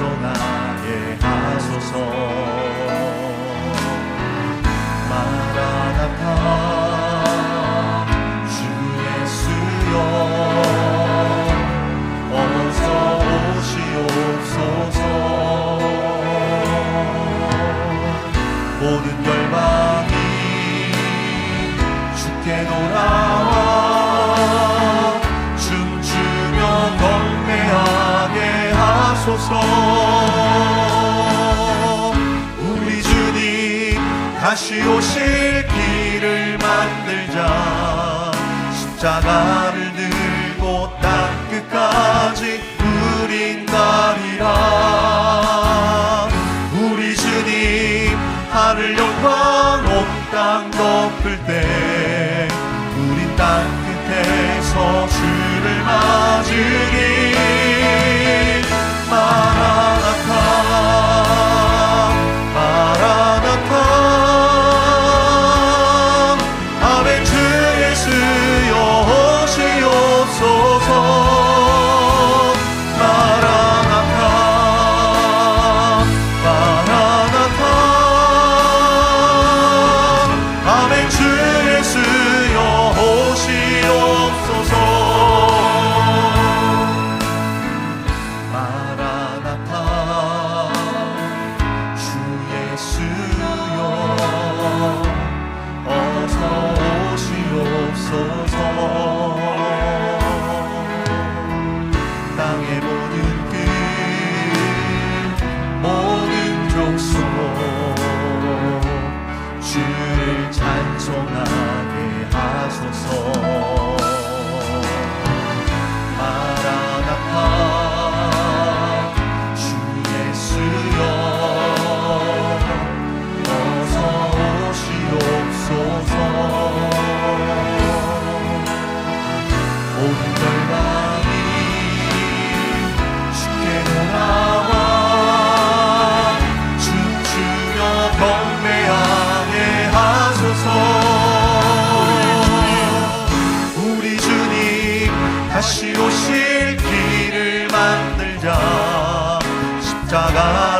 벗어나게 하소서. 다시 오실 길을 만들자. 십자가를 들고 땅 끝까지 우린 가리라. 우리 주님 하늘 영광 온 땅 덮을 때 Oh.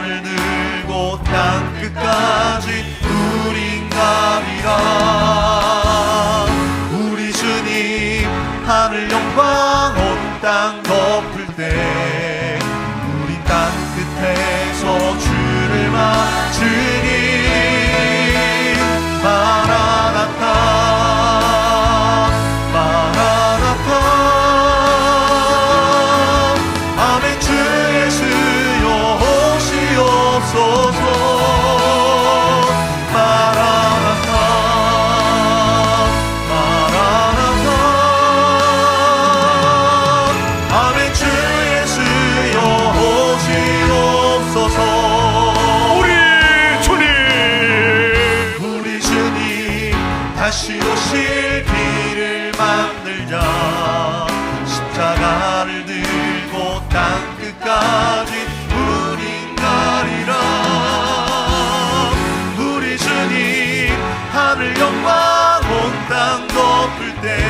나를 들고 땅 끝까지 우린 가리라. 우리 주님 하늘 영광 온 땅 덮을 때 우리 땅 끝에 다시 오실 길을 만들자. 십자가를 들고 땅 끝까지 우린 가리라. 우리 주님 하늘 영광 온 땅 높을 때